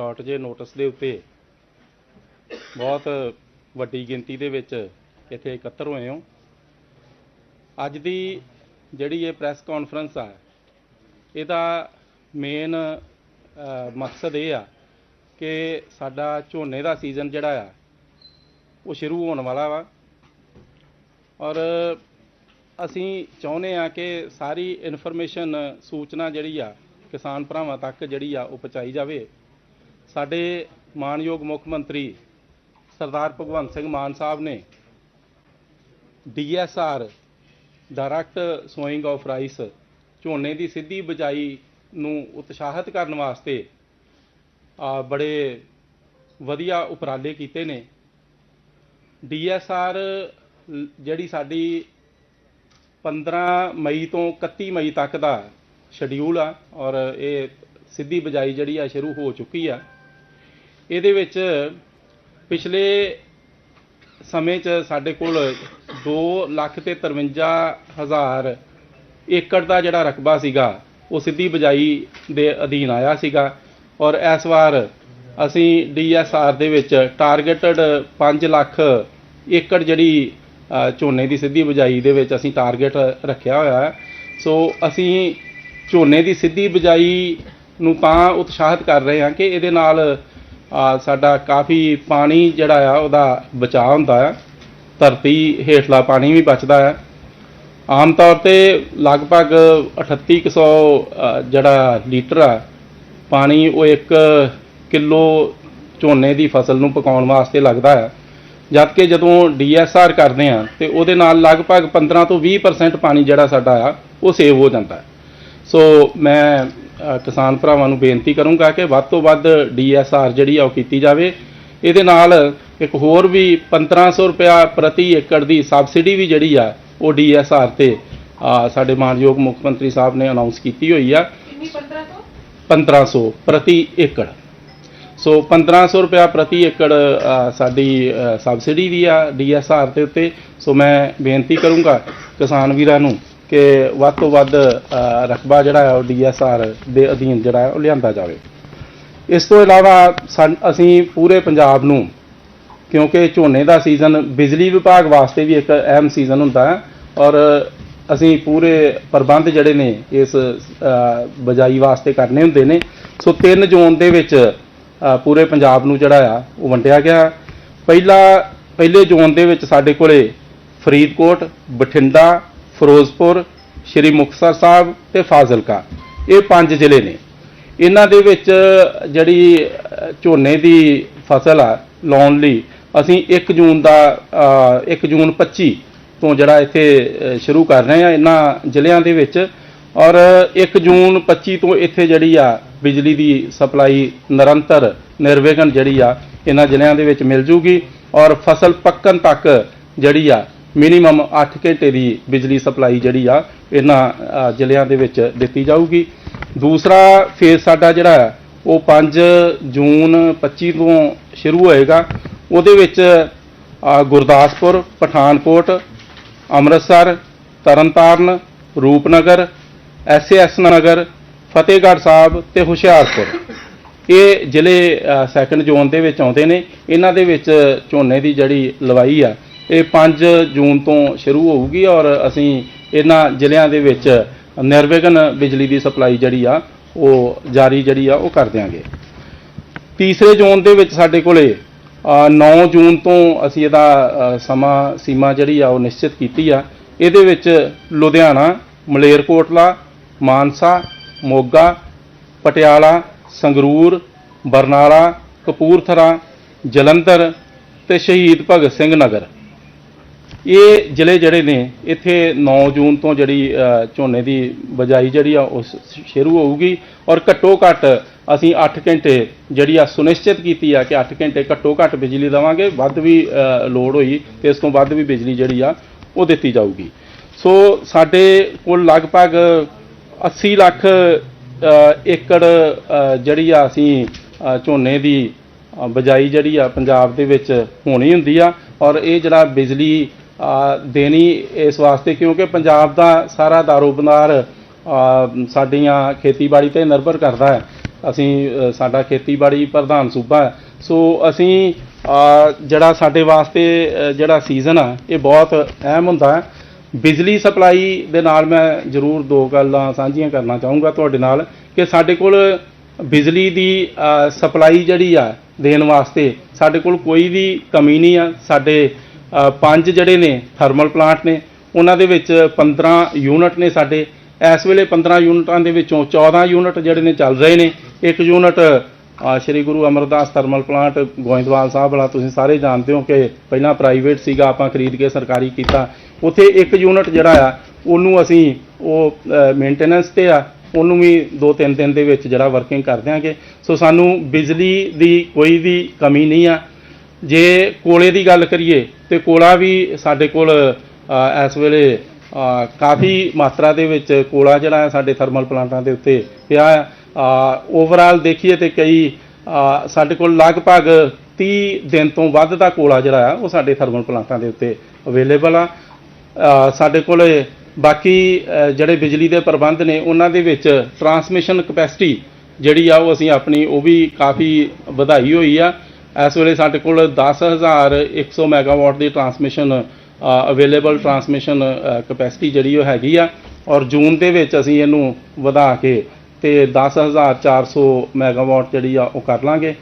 Short ਜੇ notice ਦੇ ਉੱਤੇ ਬਹੁਤ ਵੱਡੀ ਗਿਣਤੀ ਦੇ ਵਿੱਚ ਇੱਥੇ ਇਕੱਤਰ ਹੋਏ ਹੋ। ਅੱਜ ਦੀ ਜਿਹੜੀ ਇਹ ਪ੍ਰੈਸ ਕਾਨਫਰੰਸ ਆ, ਇਹਦਾ ਮੇਨ ਮਕਸਦ ਇਹ ਆ ਕਿ ਸਾਡਾ ਝੋਨੇ ਦਾ ਸੀਜ਼ਨ ਜਿਹੜਾ ਆ, ਉਹ ਸ਼ੁਰੂ ਹੋਣ ਵਾਲਾ ਵਾ। ਔਰ ਅਸੀਂ ਚਾਹੁੰਦੇ ਆ ਕਿ ਸਾਰੀ ਇਨਫੋਰਮੇਸ਼ਨ ਸੂਚਨਾ ਜਿਹੜੀ ਆ ਕਿਸਾਨ ਭਰਾਵਾਂ ਤੱਕ ਜਿਹੜੀ ਆ ਉਹ ਪਹੁੰਚਾਈ ਜਾਵੇ। ਸਾਡੇ ਮਾਨਯੋਗ ਮੁੱਖ ਮੰਤਰੀ ਸਰਦਾਰ ਭਗਵੰਤ ਸਿੰਘ ਮਾਨ ਸਾਹਿਬ ਨੇ DSR direct sowing of rice ਝੋਨੇ ਦੀ ਸਿੱਧੀ ਬਜਾਈ ਨੂੰ ਉਤਸ਼ਾਹਿਤ ਕਰਨ ਵਾਸਤੇ, ਆ, ਬੜੇ ਵਧੀਆ ਉਪਰਾਲੇ ਕੀਤੇ ਨੇ। ਡੀਐਸਆਰ ਜਿਹੜੀ ਸਾਡੀ 15 ਮਈ ਤੋਂ 31 ਮਈ ਤੱਕ ਦਾ ਸ਼ਡਿਊਲ ਆ ਔਰ ਇਹ ਸਿੱਧੀ ਬਜਾਈ ਜਿਹੜੀ ਆ ਸ਼ੁਰੂ ਹੋ ਚੁੱਕੀ ਆ। ਇਹਦੇ ਵਿੱਚ ਪਿਛਲੇ ਸਮੇਂ 'ਚ ਸਾਡੇ ਕੋਲ 2 ਲੱਖ ਤੇ 53 ਹਜ਼ਾਰ ਏਕੜ ਦਾ ਜਿਹੜਾ ਰਕਬਾ ਸੀਗਾ, ਉਹ ਸਿੱਧੀ ਬਜਾਈ ਦੇ ਅਧੀਨ ਆਇਆ ਸੀਗਾ ਔਰ ਇਸ ਵਾਰ ਅਸੀਂ ਡੀਐਸਆਰ ਦੇ ਵਿੱਚ ਟਾਰਗੇਟਡ 5 ਲੱਖ ਏਕੜ ਜਿਹੜੀ ਝੋਨੇ ਦੀ ਸਿੱਧੀ ਬਜਾਈ ਦੇ ਵਿੱਚ ਅਸੀਂ ਟਾਰਗੇਟ ਰੱਖਿਆ ਹੋਇਆ ਹੈ। ਸੋ ਅਸੀਂ ਝੋਨੇ ਦੀ ਸਿੱਧੀ ਬਜਾਈ ਨੂੰ ਤਾਂ ਉਤਸ਼ਾਹਿਤ ਕਰ ਰਹੇ ਹਾਂ ਕਿ ਇਹਦੇ ਨਾਲ ਅ, ਸਾਡਾ ਕਾਫੀ ਪਾਣੀ ਜਿਹੜਾ ਆ ਉਹਦਾ ਬਚਾਅ ਹੁੰਦਾ ਆ। ਧਰਤੀ ਹੇਠਲਾ ਪਾਣੀ ਵੀ ਬਚਦਾ ਹੈ ਆਮ ਤੌਰ ਤੇ ਲਗਭਗ 3800 ਜਿਹੜਾ ਲੀਟਰ ਆ ਪਾਣੀ ਉਹ 1 ਕਿਲੋ ਝੋਨੇ ਦੀ ਫਸਲ ਨੂੰ ਪਕਾਉਣ ਵਾਸਤੇ ਲੱਗਦਾ ਹੈ ਜਦ ਕਿ ਜਦੋਂ ਡੀਐਸਆਰ ਕਰਦੇ ਆ ਤੇ ਉਹਦੇ ਨਾਲ ਲਗਭਗ 15 ਤੋਂ 20% ਪਾਣੀ ਜਿਹੜਾ ਸਾਡਾ ਆ ਉਹ ਸੇਵ ਹੋ ਜਾਂਦਾ ਸੋ ਮੈਂ ਕਿਸਾਨ ਭਰਾਵਾਂ ਨੂੰ ਬੇਨਤੀ ਕਰੂੰਗਾ ਕਿ ਵੱਧ ਤੋਂ ਵੱਧ ਡੀਐਸਆਰ ਜਿਹੜੀ ਆ ਉਹ ਕੀਤੀ ਜਾਵੇ। ਇਹਦੇ ਨਾਲ ਇੱਕ ਹੋਰ ਵੀ 1500 ਰੁਪਇਆ ਪ੍ਰਤੀ ਏਕੜ ਦੀ ਸਬਸਿਡੀ ਵੀ ਜਿਹੜੀ ਆ ਉਹ ਡੀਐਸਆਰ ਤੇ ਸਾਡੇ ਮਾਨਯੋਗ ਮੁੱਖ ਮੰਤਰੀ ਸਾਹਿਬ ਨੇ ਅਨਾਉਂਸ ਕੀਤੀ ਹੋਈ ਆ। ਕਿੰਨੀ 15 ਤੋਂ 1500 ਪ੍ਰਤੀ ਏਕੜ। ਸੋ 1500 ਰੁਪਇਆ ਪ੍ਰਤੀ ਏਕੜ ਸਾਡੀ ਸਬਸਿਡੀ ਵੀ ਆ ਡੀਐਸਆਰ ਦੇ ਉੱਤੇ। ਸੋ ਮੈਂ ਬੇਨਤੀ ਕਰੂੰਗਾ ਕਿਸਾਨ ਵੀਰਾਂ ਨੂੰ ਕਿ ਵੱਧ ਤੋਂ ਵੱਧ ਰਕਬਾ ਜਿਹੜਾ ਹੈ ਉਹ ਡੀਐਸਆਰ ਦੇ ਅਧੀਨ ਜਿਹੜਾ ਹੈ ਉਹ ਲਿਆਂਦਾ ਜਾਵੇ। ਇਸ ਤੋਂ ਇਲਾਵਾ ਸਾਨ- ਅਸੀਂ ਪੂਰੇ ਪੰਜਾਬ ਨੂੰ ਕਿਉਂਕਿ ਝੋਨੇ ਦਾ ਸੀਜ਼ਨ ਬਿਜਲੀ ਵਿਭਾਗ ਵਾਸਤੇ ਵੀ ਇੱਕ ਅਹਿਮ ਸੀਜ਼ਨ ਹੁੰਦਾ ਹੈ ਔਰ ਅਸੀਂ ਪੂਰੇ ਪ੍ਰਬੰਧ ਜਿਹੜੇ ਨੇ ਇਸ ਅ, ਬਜਾਈ ਵਾਸਤੇ ਕਰਨੇ ਹੁੰਦੇ ਨੇ। ਸੋ 3 ਜ਼ੋਨ ਦੇ ਵਿੱਚ ਪੂਰੇ ਪੰਜਾਬ ਨੂੰ ਜਿਹੜਾ ਆ ਉਹ ਵੰਡਿਆ ਗਿਆ। ਪਹਿਲਾ ਪਹਿਲੇ ਜ਼ੋਨ ਦੇ ਵਿੱਚ ਸਾਡੇ ਕੋਲੇ ਫਰੀਦਕੋਟ ਬਠਿੰਡਾ ਫਿਰੋਜ਼ਪੁਰ ਸ਼੍ਰੀ ਮੁਕਤਸਰ ਸਾਹਿਬ ਤੇ ਫਾਜ਼ਿਲਕਾ। ਇਹ ਪੰਜ ਜ਼ਿਲ੍ਹੇ ਨੇ। ਇਹਨਾਂ ਦੇ ਵਿੱਚ ਜਿਹੜੀ ਝੋਨੇ ਦੀ ਫਸਲ ਆ ਲਾਉਣ ਲਈ ਅਸੀਂ 1 ਜੂਨ ਦਾ ਅ, 1 ਜੂਨ 25 ਤੋਂ ਜਿਹੜਾ ਇੱਥੇ ਸ਼ੁਰੂ ਕਰ ਰਹੇ ਆ ਇਹਨਾਂ ਜ਼ਿਲ੍ਹਿਆਂ ਦੇ ਵਿੱਚ। ਔਰ 1 ਜੂਨ 25 ਤੋਂ ਇੱਥੇ ਜਿਹੜੀ ਆ ਬਿਜਲੀ ਦੀ ਸਪਲਾਈ ਨਿਰੰਤਰ ਨਿਰਵਿਘਨ ਜਿਹੜੀ ਆ ਇਹਨਾਂ ਜ਼ਿਲ੍ਹਿਆਂ ਦੇ ਵਿੱਚ ਮਿਲ ਜੂਗੀ। ਔਰ ਫਸਲ ਪੱਕਣ ਤੱਕ ਜਿਹੜੀ ਆ ਮਿਨੀਮਮ 8 ਘੰਟੇ ਦੀ ਬਿਜਲੀ ਸਪਲਾਈ ਜਿਹੜੀ ਆ, ਇਹਨਾਂ ਜ਼ਿਲ੍ਹਿਆਂ ਦੇ ਵਿੱਚ ਦਿੱਤੀ ਜਾਊਗੀ। ਦੂਸਰਾ ਫੇਜ਼ ਸਾਡਾ ਜਿਹੜਾ ਹੈ, ਉਹ 5 ਜੂਨ 25 ਤੋਂ ਸ਼ੁਰੂ ਹੋਏਗਾ। ਉਹਦੇ ਵਿੱਚ ਗੁਰਦਾਸਪੁਰ, ਪਠਾਨਕੋਟ, ਅੰਮ੍ਰਿਤਸਰ, ਤਰਨਤਾਰਨ, ਰੂਪਨਗਰ ਐਸਐਸ ਨਗਰ, ਫਤਿਹਗੜ੍ਹ ਸਾਹਿਬ ਤੇ ਹੁਸ਼ਿਆਰਪੁਰ। ਇਹ ਜ਼ਿਲ੍ਹੇ ਸੈਕੰਡ ਜ਼ੋਨ ਦੇ ਵਿੱਚ ਆਉਂਦੇ ਨੇ। ਇਹਨਾਂ ਦੇ ਵਿੱਚ ਝੋਨੇ ਦੀ ਜਿਹੜੀ ਲਵਾਈ ਆ ਇਹ 5 ਜੂਨ ਤੋਂ ਸ਼ੁਰੂ ਹੋਊਗੀ ਔਰ ਅਸੀਂ ਇਹਨਾਂ ਜ਼ਿਲ੍ਹਿਆਂ ਦੇ ਵਿੱਚ ਨਿਰਵਿਘਨ ਬਿਜਲੀ ਦੀ ਸਪਲਾਈ ਜਿਹੜੀ ਆ ਉਹ ਜਾਰੀ ਜਿਹੜੀ ਆ ਉਹ ਕਰ ਦਿਆਂਗੇ। ਤੀਸਰੇ ਜ਼ੋਨ ਦੇ ਵਿੱਚ ਸਾਡੇ ਕੋਲੇ ਅ, 9 ਜੂਨ ਤੋਂ ਅਸੀਂ ਇਹਦਾ ਸਮਾਂ ਸੀਮਾ ਜਿਹੜੀ ਆ ਉਹ ਨਿਸ਼ਚਿਤ ਕੀਤੀ ਆ। ਇਹਦੇ ਵਿੱਚ ਲੁਧਿਆਣਾ ਮਲੇਰਕੋਟਲਾ ਮਾਨਸਾ ਮੋਗਾ ਪਟਿਆਲਾ ਸੰਗਰੂਰ ਬਰਨਾਲਾ ਕਪੂਰਥਲਾ ਜਲੰਧਰ ਤੇ ਸ਼ਹੀਦ ਭਗਤ ਸਿੰਘ ਨਗਰ। ਇਹ ਜ਼ਿਲ੍ਹੇ ਜਿਹੜੇ ਨੇ ਇੱਥੇ 9 ਜੂਨ ਤੋਂ ਜਿਹੜੀ ਝੋਨੇ ਦੀ ਬਜਾਈ ਜਿਹੜੀ ਆ ਉਹ ਸ਼ੁਰੂ ਹੋਊਗੀ ਔਰ ਘੱਟੋ ਘੱਟ ਅਸੀਂ 8 ਘੰਟੇ ਜਿਹੜੀ ਆ ਸੁਨਿਸ਼ਚਿਤ ਕੀਤੀ ਆ ਕਿ 8 ਘੰਟੇ ਘੱਟੋ ਘੱਟ ਬਿਜਲੀ ਦੇਵਾਂਗੇ ਵੱਧ ਵੀ ਅ, ਲੋਡ ਹੋਈ ਤੇ ਇਸ ਤੋਂ ਵੱਧ ਵੀ ਬਿਜਲੀ ਜਿਹੜੀ ਆ ਉਹ ਦਿੱਤੀ ਜਾਊਗੀ। ਸੋ ਸਾਡੇ ਕੋਲ ਲਗਭਗ 80 ਲੱਖ ਏਕੜ ਜਿਹੜੀ ਆ ਅਸੀਂ ਝੋਨੇ ਦੀ ਅ, ਬਜਾਈ ਜਿਹੜੀ ਆ ਪੰਜਾਬ ਦੇ ਵਿੱਚ ਹੋਣੀ ਹੁੰਦੀ ਆ ਔਰ ਇਹ ਜਿਹੜਾ ਬਿਜਲੀ ਦੇਣੀ ਇਸ ਵਾਸਤੇ ਕਿਉਂਕਿ ਪੰਜਾਬ ਦਾ ਸਾਰਾ ਦਾਰੋਬੰਦਾਰ ਅ, ਸਾਡੀਆਂ ਖੇਤੀਬਾੜੀ ਤੇ ਨਿਰਭਰ ਕਰਦਾ ਹੈ। ਅਸੀਂ ਸਾਡਾ ਖੇਤੀਬਾੜੀ ਪ੍ਰਧਾਨ ਸੂਬਾ ਹੈ। ਸੋ ਅਸੀਂ ਜਿਹੜਾ ਸਾਡੇ ਵਾਸਤੇ ਜਿਹੜਾ ਸੀਜ਼ਨ ਆ ਇਹ ਬਹੁਤ ਅਹਿਮ ਹੁੰਦਾ ਹੈ। ਬਿਜਲੀ ਸਪਲਾਈ ਦੇ ਨਾਲ ਮੈਂ ਜ਼ਰੂਰ ਦੋ ਗੱਲਾਂ ਸਾਂਝੀਆਂ ਕਰਨਾ ਚਾਹੂੰਗਾ ਤੁਹਾਡੇ ਨਾਲ ਕਿ ਸਾਡੇ ਕੋਲ ਬਿਜਲੀ ਦੀ ਸਪਲਾਈ ਜਿਹੜੀ ਆ ਦੇਣ ਵਾਸਤੇ ਸਾਡੇ ਕੋਲ ਕੋਈ ਵੀ ਕਮੀ ਨਹੀਂ ਆ। ਸਾਡੇ ਪੰਜ ਜਿਹੜੇ ਨੇ ਥਰਮਲ ਪਲਾਂਟ ਨੇ, ਉਹਨਾਂ ਦੇ ਵਿੱਚ 15 ਯੂਨਿਟ ਨੇ ਸਾਡੇ। ਇਸ ਵੇਲੇ 15 ਯੂਨਿਟਾਂ ਦੇ ਵਿੱਚੋਂ 14 ਯੂਨਿਟ ਜਿਹੜੇ ਨੇ ਚੱਲ ਰਹੇ ਨੇ। ਇੱਕ unit Shri Guru Amardas thermal plant Goindwal Sahib ਵਾਲਾ, ਤੁਸੀਂ ਸਾਰੇ ਜਾਣਦੇ ਹੋ ਕਿ ਪਹਿਲਾਂ ਪ੍ਰਾਈਵੇਟ ਸੀਗਾ, ਆਪਾਂ ਖਰੀਦ ਕੇ ਸਰਕਾਰੀ ਕੀਤਾ। ਉੱਥੇ ਇੱਕ ਯੂਨਿਟ ਜਿਹੜਾ ਆ, ਉਹਨੂੰ ਅਸੀਂ ਉਹ ਮੇਨਟੇਨੈਂਸ ਤੇ ਆ, ਉਹਨੂੰ ਵੀ 2-3 ਦਿਨ ਦੇ ਵਿੱਚ ਜਿਹੜਾ ਵਰਕਿੰਗ ਕਰ ਦਿਆਂਗੇ। ਸੋ ਸਾਨੂੰ ਬਿਜਲੀ ਦੀ ਕੋਈ ਵੀ ਕਮੀ ਨਹੀਂ ਆ। ਜੇ ਕੋਲੇ ਦੀ ਗੱਲ ਕਰੀਏ ਤੇ ਕੋਲਾ ਵੀ ਸਾਡੇ ਕੋਲ ਇਸ ਵੇਲੇ ਕਾਫੀ ਮਾਤਰਾ ਦੇ ਵਿੱਚ ਕੋਲਾ ਜਿਹੜਾ ਹੈ ਸਾਡੇ ਥਰਮਲ ਪਲਾਂਟਾਂ ਦੇ ਉੱਤੇ ਪਿਆ ਆ ਓਵਰਆਲ ਦੇਖੀਏ ਤੇ ਕਈ ਸਾਡੇ ਕੋਲ ਲਗਭਗ 30 ਦਿਨ ਤੋਂ ਵੱਧ ਦਾ ਕੋਲਾ ਜਿਹੜਾ ਆ ਉਹ ਸਾਡੇ ਥਰਮਲ ਪਲਾਂਟਾਂ ਦੇ ਉੱਤੇ ਅਵੇਲੇਬਲ ਆ। ਸਾਡੇ ਕੋਲ ਬਾਕੀ ਜਿਹੜੇ ਬਿਜਲੀ ਦੇ ਪ੍ਰਬੰਧ ਨੇ ਉਹਨਾਂ ਦੇ ਵਿੱਚ ਟਰਾਂਸਮਿਸ਼ਨ ਕਪੈਸਿਟੀ ਜਿਹੜੀ ਆ ਉਹ ਅਸੀਂ ਆਪਣੀ ਉਹ ਵੀ ਕਾਫੀ ਵਧਾਈ ਹੋਈ ਆ। ਇਸ ਵੇਲੇ ਸਾਡੇ ਕੋਲ 10100 ਮੈਗਾਵਾਟ ਦੀ ਟਰਾਂਸਮਿਸ਼ਨ ਅਵੇਲੇਬਲ ਟਰਾਂਸਮਿਸ਼ਨ ਕਪੈਸਿਟੀ ਜਿਹੜੀ ਉਹ ਹੈਗੀ ਆ। ਔਰ ਜੂਨ ਦੇ ਵਿੱਚ ਅਸੀਂ ਇਹਨੂੰ ਵਧਾ ਕੇ ਤੇ 10400 ਮੈਗਾਵਾਟ ਜਿਹੜੀ ਆ ਉਹ ਕਰ ਲਾਂਗੇ।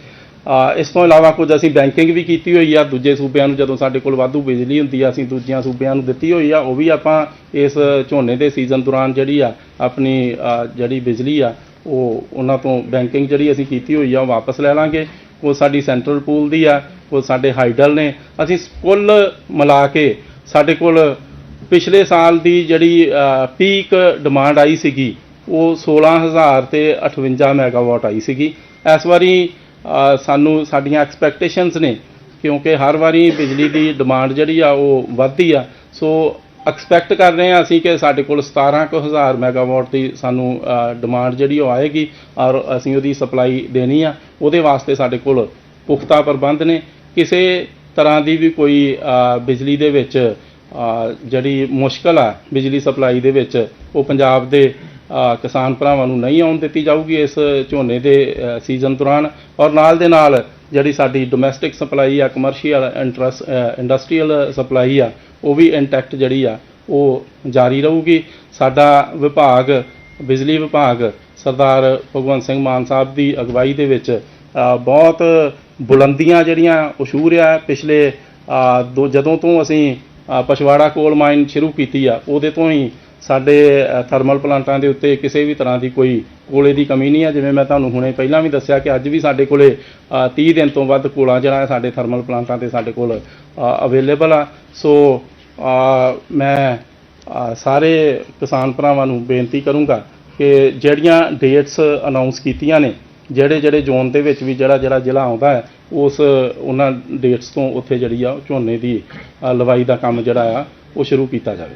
ਇਸ ਤੋਂ ਇਲਾਵਾ ਕੁਝ ਅਸੀਂ ਬੈਂਕਿੰਗ ਵੀ ਕੀਤੀ ਹੋਈ ਆ। ਦੂਜੇ ਸੂਬਿਆਂ ਨੂੰ ਜਦੋਂ ਸਾਡੇ ਕੋਲ ਵਾਧੂ ਬਿਜਲੀ ਹੁੰਦੀ ਆ, ਅਸੀਂ ਦੂਜਿਆਂ ਸੂਬਿਆਂ ਨੂੰ ਦਿੱਤੀ ਹੋਈ ਆ। ਉਹ ਵੀ ਆਪਾਂ ਇਸ ਝੋਨੇ ਦੇ ਸੀਜ਼ਨ ਦੌਰਾਨ ਜਿਹੜੀ ਆ, ਆਪਣੀ ਜਿਹੜੀ ਬਿਜਲੀ ਆ, ਉਹ ਉਹਨਾਂ ਤੋਂ ਬੈਂਕਿੰਗ ਜਿਹੜੀ ਅਸੀਂ ਕੀਤੀ ਹੋਈ ਆ, ਉਹ ਵਾਪਸ ਲੈ ਲਾਂਗੇ। ਉਹ ਸਾਡੀ ਸੈਂਟਰਲ ਪੂਲ ਦੀ ਆ, ਉਹ ਸਾਡੇ ਹਾਈਡਲ ਨੇ। ਅਸੀਂ ਕੁੱਲ ਮਿਲਾ ਕੇ ਸਾਡੇ ਕੋਲ ਪਿਛਲੇ ਸਾਲ ਦੀ ਜਿਹੜੀ ਪੀਕ ਡਿਮਾਂਡ ਆਈ ਸੀਗੀ, ਉਹ 16000 ਤੇ 58 ਮੈਗਾਵਾਟ ਆਈ ਸੀਗੀ। ਇਸ ਵਾਰੀ ਸਾਨੂੰ ਸਾਡੀਆਂ ਐਕਸਪੈਕਟੇਸ਼ਨਸ ਨੇ, ਕਿਉਂਕਿ ਹਰ ਵਾਰੀ ਬਿਜਲੀ ਦੀ ਡਿਮਾਂਡ ਜਿਹੜੀ ਆ, ਉਹ ਵੱਧਦੀ ਆ। ਸੋ ਐਕਸਪੈਕਟ ਕਰ ਰਹੇ ਹਾਂ ਅਸੀਂ ਕਿ ਸਾਡੇ ਕੋਲ 17000 ਮੈਗਾਵਾਟ ਦੀ ਸਾਨੂੰ ਡਿਮਾਂਡ ਜਿਹੜੀ ਉਹ ਆਏਗੀ ਔਰ ਅਸੀਂ ਉਹਦੀ ਸਪਲਾਈ ਦੇਣੀ ਆ। ਉਹਦੇ ਵਾਸਤੇ ਸਾਡੇ ਕੋਲ ਪੁਖਤਾ ਪ੍ਰਬੰਧ ਨੇ। ਕਿਸੇ ਤਰ੍ਹਾਂ ਦੀ ਵੀ ਕੋਈ ਬਿਜਲੀ ਦੇ ਵਿੱਚ ਜਿਹੜੀ ਮੁਸ਼ਕਲ ਆ ਬਿਜਲੀ ਸਪਲਾਈ ਦੇ ਵਿੱਚ, ਉਹ ਪੰਜਾਬ ਦੇ ਕਿਸਾਨ ਭਰਾਵਾਂ ਨੂੰ ਨਹੀਂ ਆਉਣ ਦਿੱਤੀ ਜਾਊਗੀ ਇਸ ਝੋਨੇ ਦੇ ਸੀਜ਼ਨ ਦੌਰਾਨ। ਔਰ ਨਾਲ ਦੇ ਨਾਲ ਜਿਹੜੀ ਸਾਡੀ ਡੋਮੈਸਟਿਕ ਸਪਲਾਈ ਆ ਕਮਰਸ਼ੀਅਲ ਇੰਡਸਟਰੀਅਲ ਸਪਲਾਈ ਆ, ਉਹ ਵੀ ਇੰਟੈਕਟ ਜਿਹੜੀ ਆ, ਉਹ ਜਾਰੀ ਰਹੂਗੀ। ਸਾਡਾ ਵਿਭਾਗ, ਬਿਜਲੀ ਵਿਭਾਗ, ਸਰਦਾਰ ਭਗਵੰਤ ਸਿੰਘ ਮਾਨ ਸਾਹਿਬ ਦੀ ਅਗਵਾਈ ਦੇ ਵਿੱਚ ਬਹੁਤ ਬੁਲੰਦੀਆਂ ਜਿਹੜੀਆਂ ਉਸ਼ੂਰ ਆ ਪਿਛਲੇ ਦੋ, ਜਦੋਂ ਤੋਂ ਅਸੀਂ ਪਛਵਾੜਾ ਕੋਲ ਮਾਈਨ ਸ਼ੁਰੂ ਕੀਤੀ ਆ। ਉਹਦੇ ਤੋਂ ਹੀ ਸਾਡੇ ਥਰਮਲ ਪਲਾਂਟਾਂ ਦੇ ਉੱਤੇ ਕਿਸੇ ਵੀ ਤਰ੍ਹਾਂ ਦੀ ਕੋਈ ਕੋਲੇ ਦੀ ਕਮੀ ਨਹੀਂ ਆ। ਜਿਵੇਂ ਮੈਂ ਤੁਹਾਨੂੰ ਹੁਣੇ ਪਹਿਲਾਂ ਵੀ ਦੱਸਿਆ ਕਿ ਅੱਜ ਵੀ ਸਾਡੇ ਕੋਲੇ ਅ, 30 ਦਿਨ ਤੋਂ ਵੱਧ ਕੋਲਾ ਜਿਹੜਾ ਹੈ ਸਾਡੇ ਥਰਮਲ ਪਲਾਂਟਾਂ ਤੇ ਸਾਡੇ ਕੋਲ ਅਵੇਲੇਬਲ ਆ। ਸੋ ਮੈਂ ਸਾਰੇ ਕਿਸਾਨ ਭਰਾਵਾਂ ਨੂੰ ਬੇਨਤੀ ਕਰੂੰਗਾ ਕਿ ਜਿਹੜੀਆਂ ਡੇਟਸ ਅਨਾਉਂਸ ਕੀਤੀਆਂ ਨੇ ਜਿਹੜੇ ਜਿਹੜੇ ਜ਼ੋਨ ਦੇ ਵਿੱਚ ਵੀ ਜਿਹੜਾ ਜਿਹੜਾ ਜ਼ਿਲ੍ਹਾ ਆਉਂਦਾ ਹੈ, ਉਸ ਉਹਨਾਂ ਡੇਟਸ ਤੋਂ ਉੱਥੇ ਜਿਹੜੀ ਆ ਉਹ ਝੋਨੇ ਦੀ ਲਵਾਈ ਦਾ ਕੰਮ ਜਿਹੜਾ ਆ, ਉਹ ਸ਼ੁਰੂ ਕੀਤਾ ਜਾਵੇ।